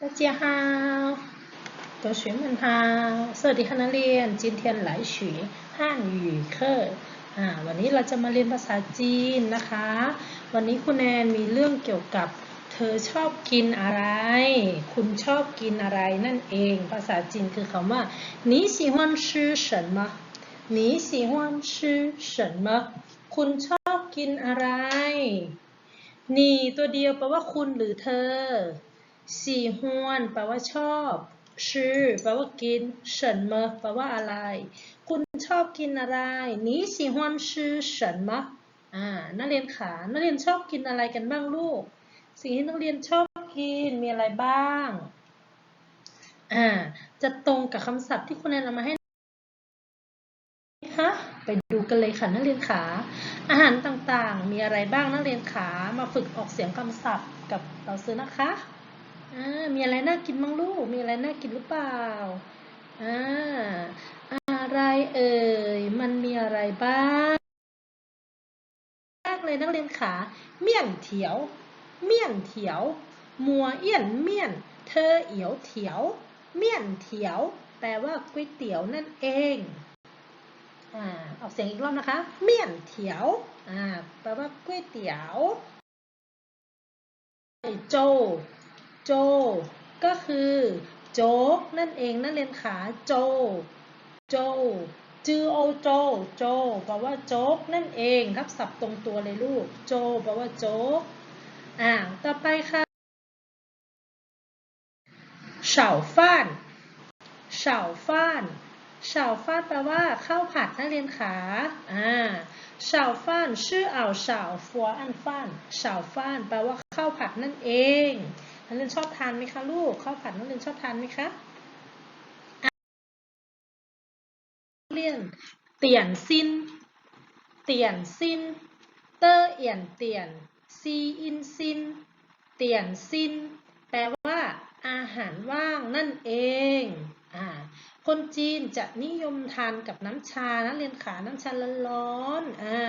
大家好，同学们好，สวัสดีค่ะนักเรียน今天来学汉语课อ่าวันนี้เราจะมาเรียนภาษาจีนนะคะ วันนี้คุณแนนมีเรื่องเกี่ยวกับ เธอชอบกินอะไร คุณชอบกินอะไรนั่นเอง ภาษาจีนคือคำว่า你喜欢吃什么你喜欢吃什么คุณชอบกินอะไร นี่ตัวเดียวแปลว่าคุณหรือเธอ สีฮวนแปลว่าชอบชื่อแปลว่ากินเฉินเมอแปลว่าอะไร คุณชอบกินอะไรนี่สีฮวนชื่อเฉินมะอ่านักเรียนขานักเรียนชอบกินอะไรกันบ้างลูก สิ่งที่นักเรียนชอบกินมีอะไรบ้างอ่าจะตรงกับคำศัพท์ที่คุณแนะนำมาให้คะไปดูกันเลยค่ะนักเรียนขาอาหารต่างๆ มีอะไรบ้างนักเรียนขามาฝึกออกเสียงคำศัพท์กับเราซื้อนะคะ อ่ามีอะไรน่ากินบ้างลูก มีอะไรน่ากินหรือเปล่าอ่าอะไรเอ่ย มันมีอะไรบ้างแรกเลยนักเรียนขา เมี่ยนเถียว เมี่ยนเถียว มัวเอี้ยนเมี่ยน เธอเอียวเถียว เมี่ยนเถียว แปลว่าก๋วยเตี๋ยวนั่นเองอ่าออกเสียงอีกรอบนะคะ เมี่ยนเถียวอ่าแปลว่าก๋วยเตี๋ยวโจ โจ ก็คือโจ๊กนั่นเองนั่นเรียนขาโจ โจจือโอโจ โจแปลว่าโจ๊กนั่นเองทับศัพท์ตรงตัวเลยลูก โจแปลว่าโจ๊กอ่าต่อไปค่ะเฉาฟ้านเฉาฟ้านเฉาฟ้านแปลว่าข้าวผัดนักเรียนขาอ่าเฉาฟ้านชื่ออ่าวเฉาฟัวอันฟ้านเฉาฟ้านแปลว่าข้าวผัดนั่นเอง นักเรียนชอบทานไหมคะลูกข้าวผัดนักเรียนชอบทานไหมคะเรียนเตียนซินเตียนซินเตอร์เอียนเตียนซีอินซินเตียนซินแปลว่าอาหารว่างนั่นเองอ่าคนจีนจะนิยมทานกับน้ำชานักเรียนขาน้ำชาร้อนๆอ่า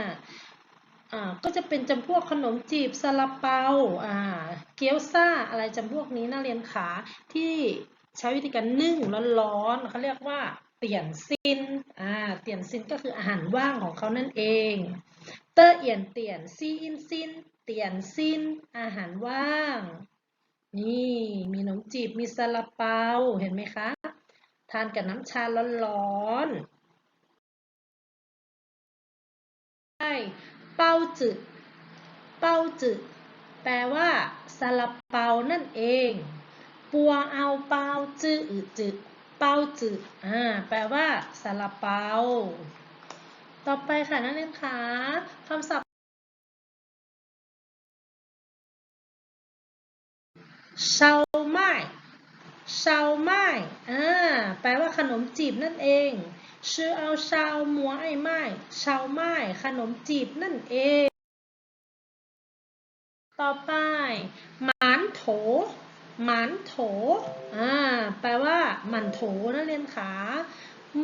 อ่าก็จะเป็นจำพวกขนมจีบซาลาเปาอ่าเกี๊ยวซ่าอะไรจำพวกนี้นักเรียนขาที่ใช้วิธีการนึ่งร้อนๆเขาเรียกว่าเตี่ยนซินอ่าเตี่ยนซินก็คืออาหารว่างของเขานั่นเอง เตอเอียนเตี่ยนซีอินซิน เตี่ยนซิน อาหารว่าง นี่มีขนมจีบมีซาลาเปาเห็นไหมคะ ทานกับน้ำชาร้อนๆใช่ เปาจืดเปาจืดแปลว่าซาลาเปานั่นเอง ปัวเอาเปาจืดจืดเปาจืดอ่าแปลว่าซาลาเปา ต่อไปค่ะนักเรียนคะคำศัพท์เชาไม้เชาไม้อ่าแปลว่าขนมจีบนั่นเอง ชื่อเอาชาวมัวไอไม้ชาวไม้ขนมจีบนั่นเอง ต่อไปหมานโถหมานโถอ่าแปลว่าหมันโถนักเรียนขา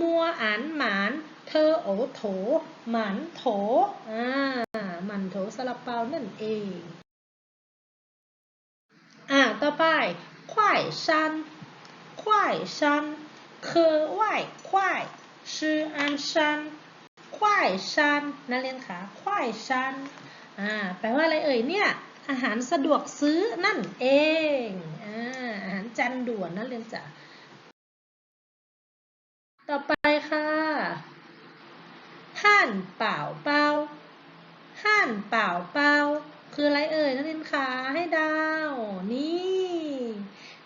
มัวอ่านหมาน เธอโอโถหมันโถอ่าหมันโถซาลาเปานั่นเองอ่าต่อไปควายชันควายชันคือไหวควาย ชื่ออันชันควายชันนักเรียนขาควายชันอ่าแปลว่าอะไรเอ่ยเนี่ยอาหารสะดวกซื้อนั่นเองอ่าอาหารจานด่วนนักเรียนจ๋าต่อไปค่ะห่านเป่าเป่าห่านเป่าเป่าคืออะไรเอ่ยนักเรียนคะให้ดาวนี่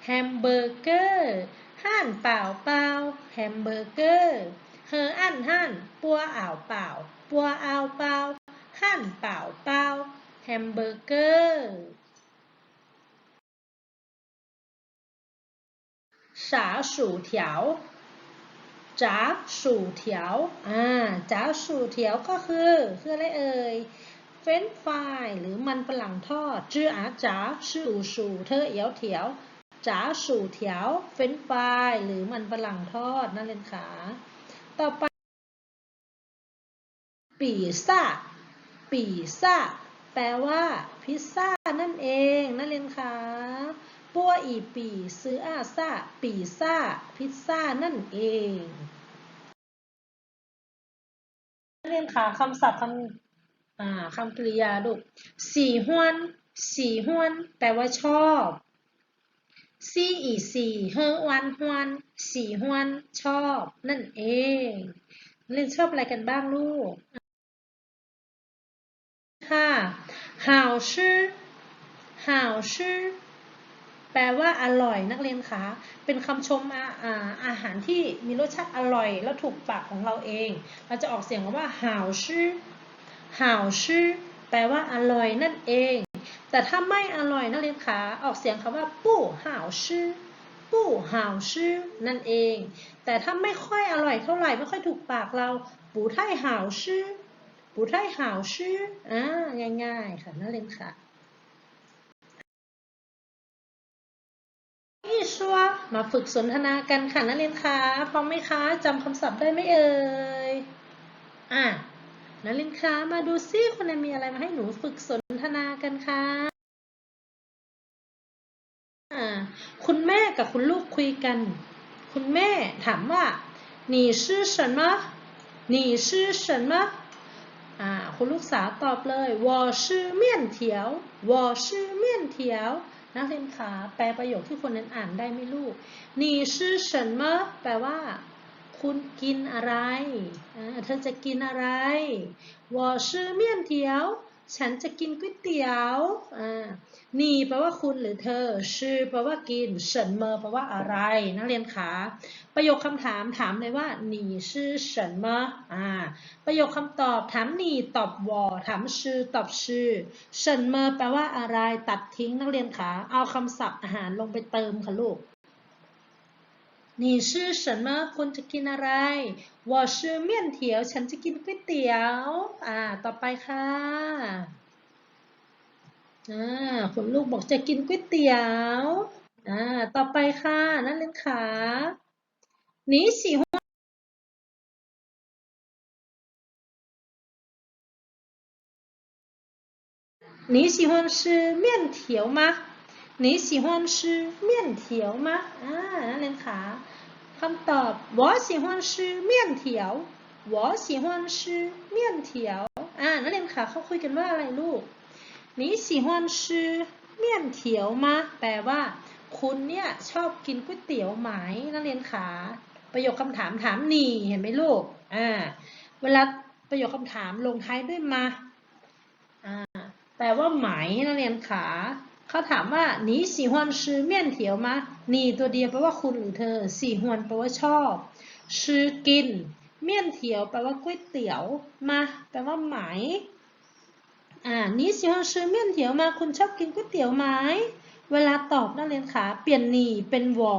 แฮมเบอร์เกอร์ห่านเป่าเป่าแฮมเบอร์เกอร์ เฮออันห่นปัวอ่าวเปล่า ปัวอ่าวเปล่าห่นเปล่าเปล่า แฮมเบอร์เกอร์ สา薯条จ๋าสู่เถียว อ่าจ๋าสู่เถียวก็คือ คืออะไรเอ่ย เฟรนฟรายหรือมันฝรั่งทอดจื้ออาจ๋าสู่สู่เธอเอียวเถียวจ๋าสู่เถียว เฟรนฟรายหรือมันฝรั่งทอดนั่นเองขา ต่อไป ปีซ่า ปีซ่า แปลว่าพิซซ่านั่นเองนั่นเรียนคะปัวอีปีซื้ออาซาปีซ่า พิซซ่านั่นเองเรียนค่ะคำศัพท์คำคำกริยาลูกสี่ห้วน สี่ห้วน แปลว่าชอบ ซีอีสี่เฮออ้วนฮวนสี่ฮวนชอบ นั่นเองเรียนชอบอะไรกันบ้างลูกค่ะหาวชื่หาวชื่แปลว่าอร่อยนักเรียนคะเป็นคำชมอาอาอาหารที่มีรสชาติอร่อย และถูกปากของเราเอง เราจะออกเสียงว่าหาวชื่หาวชื่แปลว่าอร่อยนั่นเอง แต่ถ้าไม่อร่อยนักเรียนขาออกเสียงคำว่าปู้หาวชื่อปู้หาวชื่อนั่นเอง แต่ถ้าไม่ค่อยอร่อยเท่าไหร่ไม่ค่อยถูกปากเราปู่ไทหาวชื่อปู่ไทหาวชื่ออ่าง่าย ๆ ค่ะนักเรียนขาี่ชัวมาฝึกสนทนากันค่ะนักเรียนคะพร้อมไหมคะจำคำศัพท์ได้ไหมเอ่ยอ่า นักเรียนคะมาดูซิคนไหนมีอะไรมาให้หนูฝึกสนทนากันคะอ่าคุณแม่กับคุณลูกคุยกัน คุณแม่ถามว่า你是什么你是什么อ่าคุณลูกสาวตอบเลย我是面条我是面条นักเรียนขาแปลประโยคที่คนนั้นอ่านได้ไหมลูก你是什么แปลว่า คุณกินอะไรเธอจะกินอะไรวอชื่มี่ยนเตี๋วฉันจะกินก๋วยเตี๋ยวนี่แปลว่าคุณหรือเธอ ชื่อแปลว่ากินเฉินเมอแปลว่าอะไร นักเรียนขา ประโยคคำถามถามเลยว่านี่ชื่อเฉินเมอประโยคคำตอบถามนี่ตอบวอถามชื่อตอบชื่อเฉินเมอแปลว่าอะไร ตัดทิ้งนักเรียนขา เอาคำศัพท์อาหารลงไปเติมค่ะลูก 你是什么คุณจะกินอะไร我是面条ฉันจะกินก๋วยเตี๋ยวอ่าต่อไปค่ะอ่าคุณลูกบอกจะกินก๋วยเตี๋ยวอ่าต่อไปค่ะนักเรียนขา你喜欢你喜欢吃面条吗 你喜欢吃面条吗อ่านักเรียนขาคำตอบ我喜欢吃面条我喜欢吃面条อ่านักเรียนขาเขาคุยกันว่าอะไรลูก你喜欢吃面条吗แปลว่า คุณเนี่ยชอบกินก๋วยเตี๋ยวไหมนักเรียนขาประโยคคำถามถามหนีเห็นไหมลูกอ่าเวลาประโยคคำถามลงท้ายด้วยมาอ่าแปลว่าไหมนักเรียนขา เขาถามว่า你喜欢吃面条吗你ตัวเดียวแปลว่าคุณหรือเธอ喜欢แปลว่าชอบ吃กินเมี่ยนเถียวแปลว่าก๋วยเตี๋ยวมาแปลว่าไหมอ่า你喜欢吃面条吗คุณชอบกินก๋วยเตี๋ยวไหมเวลาตอบนักเรียนขาเปลี่ยนหนีเป็นวอ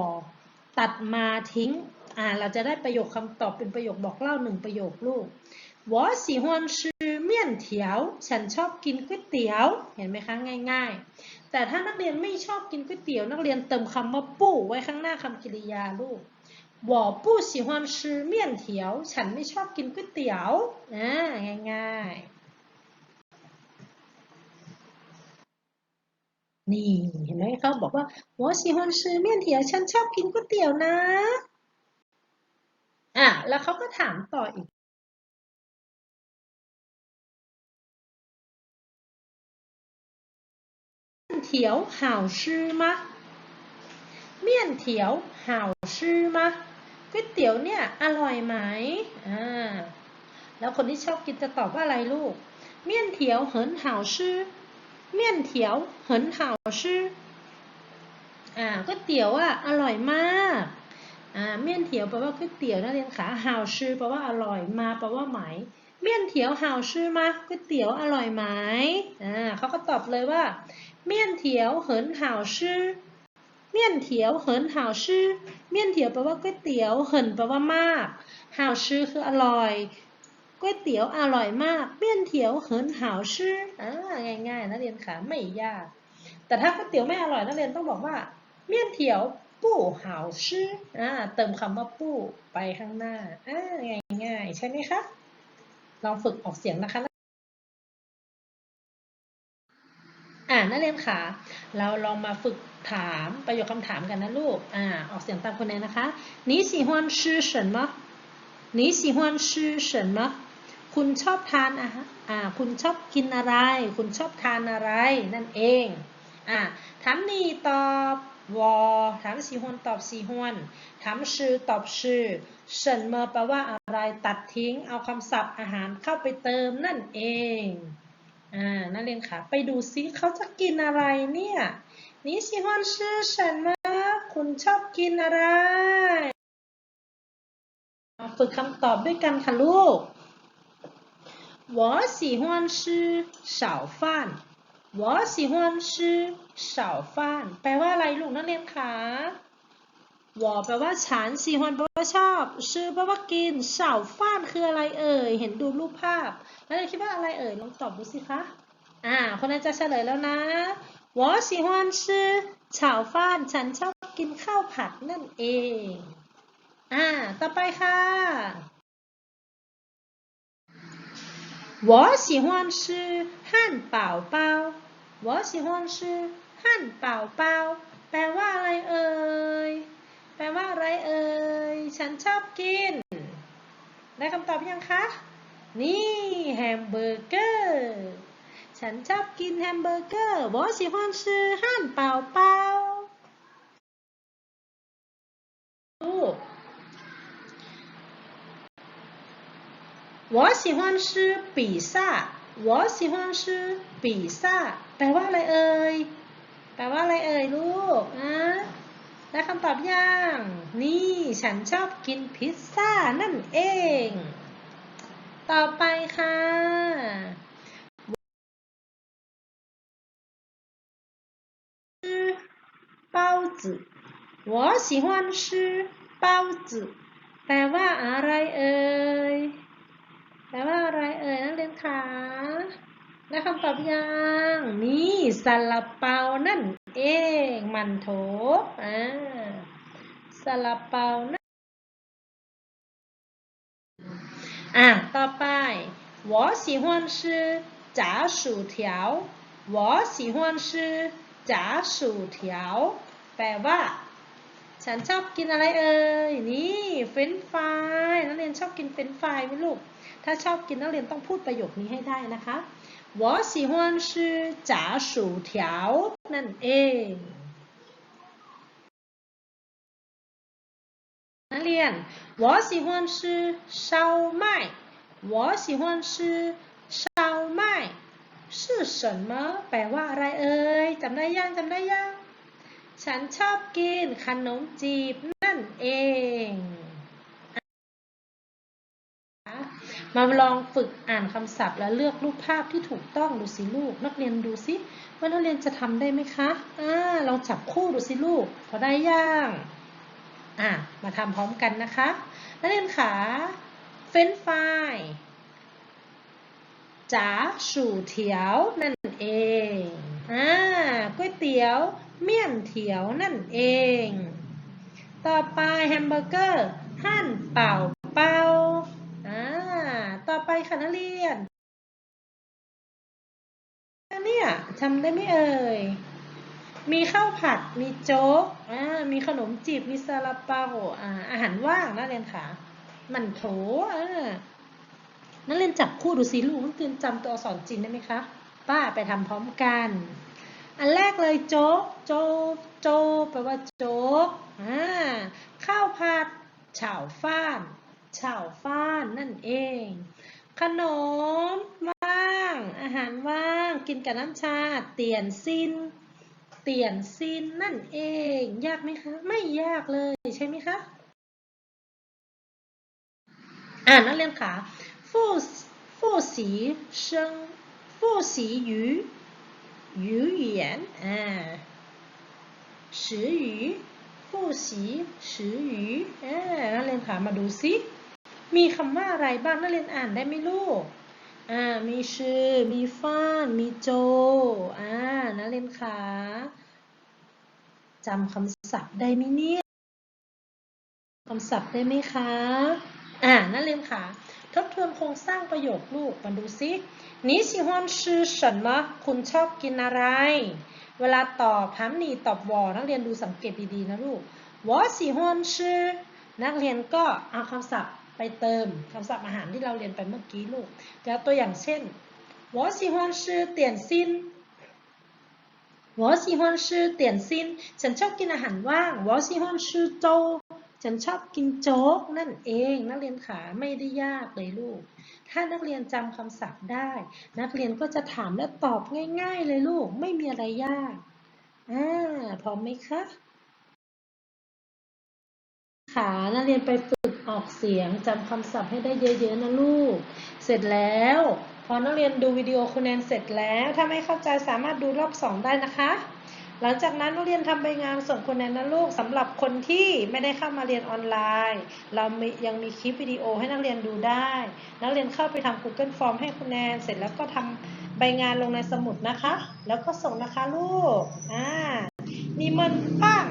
ตัดมาทิ้งอ่าเราจะได้ประโยคคำตอบเป็นประโยคบอกเล่าหนึ่งประโยคลูก我喜欢吃面条ฉันชอบกินก๋วยเตี๋ยว เห็นไหมคะง่าย ๆ แต่ถ้านักเรียนไม่ชอบกินก๋วยเตี๋ยว นักเรียนเติมคำว่าปู้ไว้ข้างหน้าคำกริยาลูก我不喜欢吃面条ฉันไม่ชอบกินก๋วยเตี๋ยวอ่าง่ายๆ นี่เห็นไหมเขาบอกว่า我喜欢吃面条ฉันชอบกินก๋วยเตี๋ยวนะ อ่ะแล้วเขาก็ถามต่ออีก 面条好吃吗面条好吃吗ก๋วยเตี๋ยวเนี่ยอร่อยไหมอ่าแล้วคนที่ชอบกินจะตอบว่าอะไรลูก面条很好吃面条很好吃อ่าก๋วยเตี๋ยวอ่ะอร่อยมากอ่าเมี่ยนเถียวแปลว่าก๋วยเตี๋ยวนักเรียนขาหาวชื่อแปลว่าอร่อยมาแปลว่าไหมเมี่ยนเถียวหาวชื่อมาก๋วยเตี๋ยวอร่อยไหมอ่าเขาก็ตอบเลยว่า เมี่ยนเถียวเหินหาวชื่อเมี่ยนเถียวเหินหาวชื่อ เมี่ยนเถียวแปลว่าก๋วยเตี๋ยว เหินแปลว่ามากหาวชื่อคืออร่อย ก๋วยเตี๋ยวอร่อยมาก เมี่ยนเถียวเหินหาวชื่ออ่าง่ายๆนักเรียนขาไม่ยาก แต่ถ้าก๋วยเตี๋ยวไม่อร่อยนักเรียนต้องบอกว่า เมี่ยนเถียวปู้หาวชื่ออ่าเติมคำว่าปู้ไปข้างหน้าอ่าง่ายๆใช่ไหมคะ ลองฝึกออกเสียงนะคะ อ่านักเรียนค่ะ เราลองมาฝึกถามประโยคคำถามกันนะลูก อ่า ออกเสียงตามคนนี้นะคะ你喜欢吃什么你喜欢吃什么คุณชอบทานอาหารอ่า คุณชอบกินอะไร คุณชอบทานอะไร นั่นเอง อ่า ถามนี่ตอบวอถามสีฮวนตอบสีฮวนถามชื่อตอบชื่อเฉินเมอแปลว่าอะไร ตัดทิ้ง เอาคำศัพท์อาหารเข้าไปเติมนั่นเอง อ่า นักเรียนค่ะ ไปดูซิเขาจะกินอะไรเนี่ยนี่สีฮวนชื่อเฉินเมอคุณชอบกินอะไร มาฝึกคำตอบด้วยกันค่ะลูก我喜欢吃小饭我喜欢吃小饭แปลว่าอะไรลูกนักเรียนคะ 我แปลว่าฉัน喜欢แปลว่าชอบชื่อแปลว่ากิน小饭คืออะไรเอ่ย เห็นดูรูปภาพแล้วคิดว่าอะไรเอ่ย ลองตอบดูสิคะ อ่า คนนั้นจะเฉลยแล้วนะ我喜欢吃炒饭ฉันชอบกินข้าวผัดนั่นเอง อ่า ต่อไปค่ะ 我喜欢吃汉堡包我喜欢吃汉堡包แปลว่าอะไรเอ่ย แปลว่าอะไรเอ่ย ฉันชอบกิน ได้คำตอบยังคะ นี่แฮมเบอร์เกอร์ ฉันชอบกินแฮมเบอร์เกอร์我喜欢吃汉堡包ลูก 我喜欢吃比萨我喜欢吃比萨แปลว่าอะไรเอ่ย แปลว่าอะไรเอ่ยลูกอะ ได้คำตอบยัง นี่ฉันชอบกินพิซซ่านั่นเอง ต่อไปค่ะ包子我喜欢吃包子แปลว่าอะไรเอ่ย แปลว่าอะไรเอ่ยนักเรียนคะได้คำตอบยัง นี่ซาลาเปานั่น เอง มันโถอ่าซาลาเปานั่นอ่ะ ต่อไป我喜欢吃炸薯条我喜欢吃炸薯条แปลว่า ฉันชอบกินอะไรเอ่ย นี่เฟรนช์ฟรายนักเรียนชอบกินเฟรนช์ฟรายไหมลูก ถ้าชอบกินนักเรียนต้องพูดประโยคนี้ให้ได้นะคะ 我喜欢吃炸薯条นั่นเอง นักเรียน我喜欢吃烧麦我喜欢吃烧麦是什么แปลว่าอะไรเอ่ยจำได้ยังจำได้ยัง ฉันชอบกินขนมจีบนั่นเอง ง มาลองฝึกอ่านคำศัพท์ และเลือกรูปภาพที่ถูกต้องดูสิลูก นักเรียนดูสิว่านักเรียนจะทำได้ไหมคะอ่าลองจับคู่ดูสิลูก พอได้ยังอ่ามาทำพร้อมกันนะคะ นักเรียนขาเฟรนไฟจ๋าสู่เถียวนั่นเองอ่าก๋วยเตี๋ยวเมี่ยนเถียวนั่นเอง ต่อไปแฮมเบอร์เกอร์ หั่นเป่าเป่า ต่อไปค่ะนักเรียนเนี่ยทำได้ไหมเอ่ย มีข้าวผัด มีโจ๊กอ่ามีขนมจีบ มีซาลาเปาอ่าอาหารว่างนักเรียนค่ะ มันโถอ่านักเรียนจับคู่ดูสิลูกนักเรียนจำตัวอักษรจีนได้ไหมคะ ป้าไปทำพร้อมกัน อันแรกเลยโจ๊ก โจ๊ก โจ๊กแปลว่าโจ๊กอ่าข้าวผัดเฉาฟ้าน ชาวฟ้านนั่นเอง ขนมว่าง อาหารว่าง กินกับน้ำชา เตียนซิน เตียนซินนั่นเอง ยากไหมคะ ไม่ยากเลยใช่ไหมคะ อ่านักเรียนคะผู้ผู้สีเชิงผู้สีหยูหยูเหยียนอ่าสือหยูผู้สีสือหยูอ่านักเรียนคะมาดูซิ มีคำว่าอะไรบ้างนักเรียนอ่านได้ไหมลูก อ่า มีชื่อ มีฟ้าน มีโจ อ่า นักเรียนคะจำคำศัพท์ได้ไหมเนี่ยคำศัพท์ได้ไหมคะ อ่า นักเรียนคะ ทบทวนโครงสร้างประโยคลูกมาดูซิ你喜欢吃什么คุณชอบกินอะไร เวลาตอบถามหนีตอบวอนักเรียนดูสังเกตดีๆนะลูก我喜欢吃นักเรียนก็เอาคำศัพท์ ไปเติมคำศัพท์อาหารที่เราเรียนไปเมื่อกี้ลูกจะตัวอย่างเช่น我喜欢吃点心我喜欢吃点心ฉันชอบกินอาหารว่าง我喜欢吃粥ฉันชอบกินโจ๊กนั่นเอง นักเรียนขาไม่ได้ยากเลยลูก ถ้านักเรียนจำคำศัพท์ได้ นักเรียนก็จะถามและตอบง่าย ๆ เลยลูก ไม่มีอะไรยากอ่าพร้อมไหมคะขานักเรียนไปฝึก ออกเสียงจำคำศัพท์ให้ได้เยอะๆนะลูก เสร็จแล้ว พอนักเรียนดูวิดีโอคุณแนนเสร็จแล้ว ถ้าไม่เข้าใจสามารถดูรอบสองได้นะคะ หลังจากนั้นนักเรียนทำใบงานส่งคุณแนนนะลูกสำหรับคนที่ไม่ได้เข้ามาเรียนออนไลน์ เรามียังมีคลิปวิดีโอให้นักเรียนดูได้ นักเรียนเข้าไปทำ Google Form ให้คุณแนนเสร็จแล้วก็ทำใบงานลงในสมุดนะคะ แล้วก็ส่งนะคะลูกอ่านี่มันปัง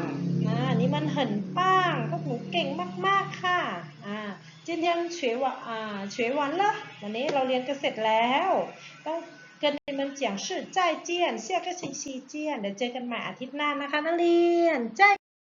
อ่านี่มันเหินปังพวกหนูเก่งมากๆค่ะอ่า今天学完อ่า学完了วันนี้เราเรียนกันเสร็จแล้วต้อง 跟你们讲是再见，下个星期见，เดี๋ยวเจอกันใหม่อาทิตย์หน้านะคะนักเรียนใจ